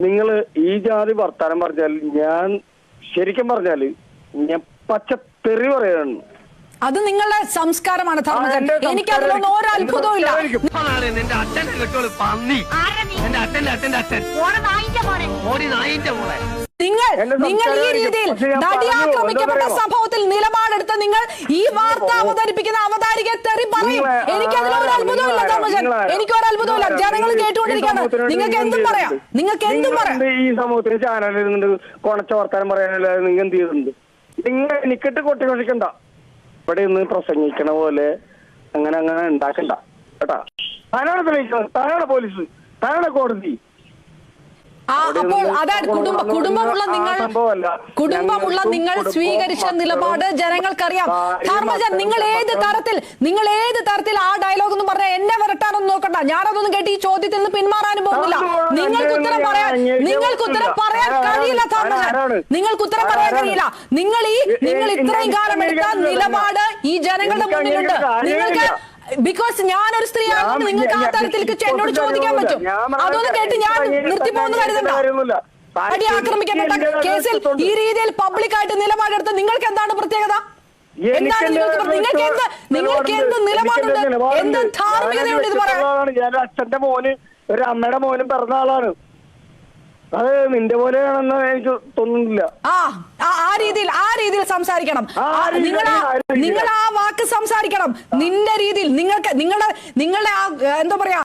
നിങ്ങൾ ഈ ജാതി വർത്താനം പറഞ്ഞാൽ ഞാൻ ശരിക്കും പറഞ്ഞാൽ ഞാൻ പച്ച തെറി പറയാണ്. അത് നിങ്ങളുടെ സംസ്കാരമാണ് ധർമ്മജൻ എനിക്ക് അതിലൊന്നും ഒരു അത്ഭുതവും ഇല്ല അച്ഛന്റെ അച്ഛന്റെ അച്ഛൻ. ഓടി നായിന്റെ മോളെ. നിങ്ങൾ നിങ്ങൾ ഈ രീതിയിൽ നടി ആക്രമിക്കപ്പെട്ട സംഭവത്തിൽ നിലപാടെടുത്ത് നിങ്ങൾ ഈ വാർത്ത അവതരിപ്പിക്കുന്ന അവതാരികയെ തെറി പറയും. എനിക്ക് അതിലൊരു അത്ഭുതമില്ല ധർമ്മജൻ? എനിക്ക് ഒരു അത്ഭുതമില്ല ജനങ്ങൾ കേട്ടുകൊണ്ടിരിക്കുകയാണ്. നിങ്ങൾക്ക് എന്തും പറയാം? നിങ്ങൾക്ക് എന്തും പറയാം? ഈ സമൂഹത്തിന് ചാനലിരുന്നുണ്ട് കൊണച്ച വർത്താനം പറയാനല്ലാതെ നിങ്ങൾ എന്ത് ചെയ്തിട്ടുണ്ട്? നിങ്ങൾ എനിക്കിട്ട് കൊട്ടി കൊഷിക്കണ്ട ഇവിടെ ഇന്ന് പ്രസംഗിക്കണ പോലെ അങ്ങനെ അങ്ങനെ ഉണ്ടാക്കണ്ട. കേട്ടാ? താനാണ് തെളിയിക്കുന്നത് താനാണ് പോലീസ്. താനാണ് കോടതി. അപ്പോൾ അതാണ് കുടുംബ കുടുംബമുള്ള നിങ്ങൾ. കുടുംബമുള്ള നിങ്ങൾ സ്വീകരിച്ച നിലപാട് ജനങ്ങൾക്കറിയാം ധർമ്മജൻ നിങ്ങൾ ഏത് തരത്തിൽ നിങ്ങൾ ഏത് തരത്തിൽ ആ ഡയലോഗ് എന്ന് പറഞ്ഞാൽ എന്നെ വരട്ടാനൊന്നും നോക്കണ്ട ഞാനതൊന്നും കേട്ട് ഈ ചോദ്യത്തിൽ നിന്ന് പിന്മാറാനും പോകുന്നില്ല നിങ്ങൾക്ക് ഉത്തരം പറയാൻ നിങ്ങൾക്ക് ഉത്തരം. പറയാൻ? കഴിയില്ല ധർമ്മജൻ? നിങ്ങൾക്ക് ഉത്തരം പറയാൻ കഴിയില്ല നിങ്ങൾ ഈ നിങ്ങൾ ഇത്രയും കാലം എടുത്ത നിലപാട് ഈ ജനങ്ങളുടെ മുന്നിലുണ്ട് നിങ്ങൾക്ക് ബിക്കോസ് ഒരു സ്ത്രീ ആയതുകൊണ്ട് ഞാൻ- നിങ്ങൾക്ക് ആ ഞാൻ- തരത്തിലേക്ക് എന്നോട് ചോദിക്കാൻ പറ്റും. ഞാൻ അതൊന്നും കേട്ട് ഞാൻ നിർത്തി പോകുന്ന കരുതണ്ട അടി ആക്രമിക്കപ്പെട്ട കേസിൽ ഈ രീതിയിൽ പബ്ലിക്കായിട്ട് നിലപാടെടുത്ത് നിങ്ങൾക്ക് എന്താണ് പ്രത്യേകത? എന്താണ് നിങ്ങൾക്ക് നിങ്ങൾക്ക് എന്ത് നിങ്ങൾക്ക് എന്ത് നിലപാടുണ്ട്. എന്ത് ധാർമ്മികതയുണ്ട് ഇത് ഞാൻ പറയാൻ? ഞാൻ അച്ഛന്റെ മോന് ഒരു അമ്മയുടെ മോനും പിറന്ന ആളാണ്. അത് നിന്റെ പോലെയാണെന്ന് എനിക്ക് തോന്നുന്നില്ല. ആ ആ- രീതിയിൽ ആ രീതിയിൽ സംസാരിക്കണം. നിങ്ങൾ നിങ്ങൾ ആ വാക്ക് സംസാരിക്കണം. നിന്റെ രീതിയിൽ നിങ്ങൾക്ക് നിങ്ങളുടെ നിങ്ങളുടെ ആ എന്താ പറയാ